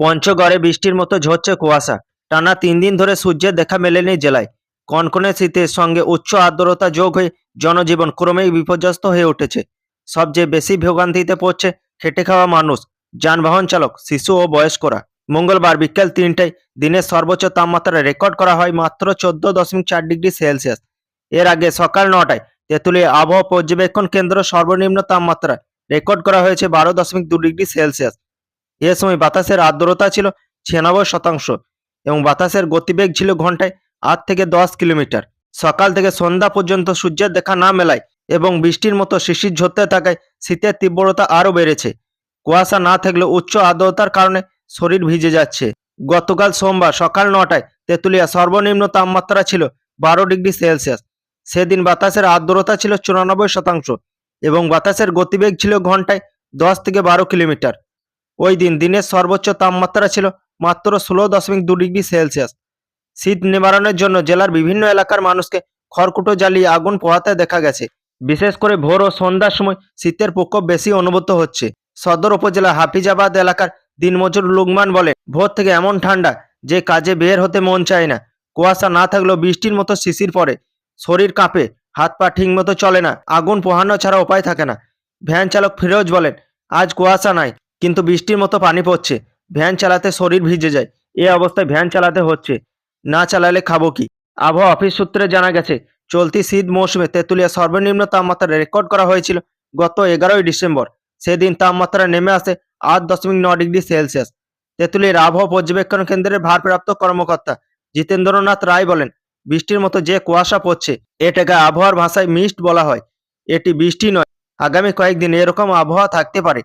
পঞ্চগড়ে বৃষ্টির মতো ঝরছে কুয়াশা। টানা তিন দিন ধরে সূর্যের দেখা মেলেনি জেলায়। কনকনে শীতের সঙ্গে উচ্চ আর্দ্রতা যোগ হয়ে জনজীবন ক্রমেই বিপর্যস্ত হয়ে উঠেছে। সবচেয়ে বেশি ভোগান্তিতে পড়ছে খেটে খাওয়া মানুষ, যানবাহন চালক, শিশু ও বয়স্করা। মঙ্গলবার বিকেল তিনটায় দিনের সর্বোচ্চ তাপমাত্রা রেকর্ড করা হয় মাত্র চোদ্দ দশমিক চার ডিগ্রি সেলসিয়াস। এর আগে সকাল নটায় তেঁতুলিয়া আবহাওয়া পর্যবেক্ষণ কেন্দ্র সর্বনিম্ন তাপমাত্রা রেকর্ড করা হয়েছে বারো দশমিক দু ডিগ্রি সেলসিয়াস। এ সময় বাতাসের আর্দ্রতা ছিল ছিয়ানব্বই শতাংশ এবং বাতাসের গতিবেগ ছিল ঘন্টায় আট থেকে দশ কিলোমিটার। সকাল থেকে সন্ধ্যা পর্যন্ত সূর্যের দেখা না মেলায় এবং বৃষ্টির মতো শিশির ঝরতে থাকায় শীতের তীব্রতা আরও বেড়েছে। কুয়াশা না থাকলেও উচ্চ আর্দ্রতার কারণে শরীর ভিজে যাচ্ছে। গতকাল সোমবার সকাল নটায় তেঁতুলিয়া সর্বনিম্ন তাপমাত্রা ছিল বারো ডিগ্রি সেলসিয়াস। সেদিন বাতাসের আর্দ্রতা ছিল চুরানব্বই শতাংশ এবং বাতাসের গতিবেগ ছিল ঘন্টায় দশ থেকে বারো কিলোমিটার। ওই দিন দিনের সর্বোচ্চ তাপমাত্রা ছিল মাত্র ষোলো দশমিক দু ডিগ্রি সেলসিয়াস। শীত নিবারণের জন্য জেলার বিভিন্ন এলাকার মানুষকে খড়কুটো জ্বালিয়ে আগুন পোহাতে দেখা গেছে। বিশেষ করে ভোর ও সন্ধ্যার সময় শীতের প্রকোপ বেশি অনুভূত হচ্ছে। সদর উপজেলা হাফিজাবাদ এলাকার দিনমজুর লুকমান বলে, ভোর থেকে এমন ঠান্ডা যে কাজে বের হতে মন চায় না। কুয়াশা না থাকলেও বৃষ্টির মতো শিশির পরে শরীর কাঁপে, হাত পা ঠিক মতো চলে না। আগুন পোহানো ছাড়া উপায় থাকে না। ভ্যান চালক ফিরোজ বলেন, আজ কুয়াশা নাই। কিন্তু বৃষ্টির মতো পানি পড়ছে। ভ্যান চালাতে শরীর ভিজে যায়। এ অবস্থায় ভ্যান চালাতে হচ্ছে। না চালালে খাব কি? আবহাওয়া অফিস সূত্রে জানা গেছে, চলতি শীত মৌসুমে তেঁতুলিয়া সর্বনিম্ন তাপমাত্রা রেকর্ড করা হয়েছিল গত এগারোই ডিসেম্বর। সেদিন তাপমাত্রা নেমে আসে আট দশমিক ন ডিগ্রি সেলসিয়াস। তেঁতুলিয়ার আবহাওয়া পর্যবেক্ষণ কেন্দ্রের ভারপ্রাপ্ত কর্মকর্তা জিতেন্দ্রনাথ রায় বলেন, বৃষ্টির মতো যে কুয়াশা পড়ছে, এটাকে আবহাওয়ার ভাষায় মিস্ট বলা হয়। এটি বৃষ্টি নয়। আগামী কয়েকদিন এরকম আবহাওয়া থাকতে পারে।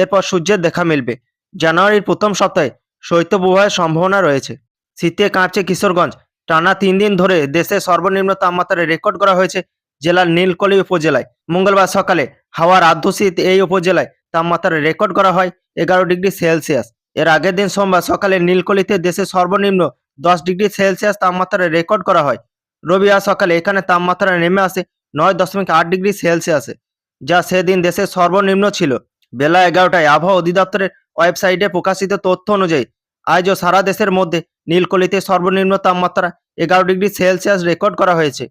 এরপর সূর্যের দেখা মিলবে। জানুয়ারির প্রথম সপ্তাহে শৈত্যপ্রবাহের সম্ভাবনা রয়েছে। শীতে কাঁপছে কিশোরগঞ্জ। টানা তিন দিন ধরে দেশে সর্বনিম্ন তাপমাত্রা রেকর্ড করা হয়েছে জেলার নীলকলি উপজেলায়। মঙ্গলবার সকালে হাওয়ার আর্দ্র শীত এই উপজেলায় তাপমাত্রা রেকর্ড করা হয় এগারো ডিগ্রি সেলসিয়াস। এর আগের দিন সোমবার সকালে নীলকলিতে দেশে সর্বনিম্ন দশ ডিগ্রি সেলসিয়াস তাপমাত্রা রেকর্ড করা হয়। রবিবার সকালে এখানে তাপমাত্রা নেমে আসে নয় দশমিক আট ডিগ্রি সেলসিয়াসে, যা সেদিন দেশের সর্বনিম্ন ছিল। বেলা এগারোটায় আবহাওয়া অধিদপ্তরের ওয়েবসাইটে প্রকাশিত তথ্য অনুযায়ী, আজও সারা দেশের মধ্যে নীলকলিতে সর্বনিম্ন তাপমাত্রা এগারো ডিগ্রি সেলসিয়াস রেকর্ড করা হয়েছে।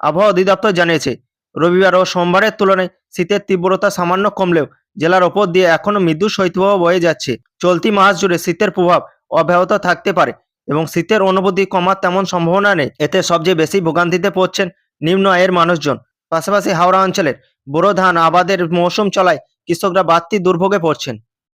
আবহাওয়া অধিদপ্তর জানিয়েছে, রবিবার ও সোমবারের তুলনায় শীতের তীব্রতা সামান্য কমলেও জেলার ওপর দিয়ে এখনও মৃদু শৈত্যপ্রবাহ বয়ে যাচ্ছে। চলতি মাস জুড়ে শীতের প্রভাব অব্যাহত থাকতে পারে এবং শীতের অনুভূতি কমার তেমন সম্ভাবনা নেই। এতে সবচেয়ে বেশি ভোগান্তিতে পড়ছেন নিম্ন আয়ের মানুষজন। পাশাপাশি হাওড়া অঞ্চলের বোরো ধান আবাদের মৌসুম চলায় কৃষকরা বাড়তি দুর্ভোগে পড়ছেন।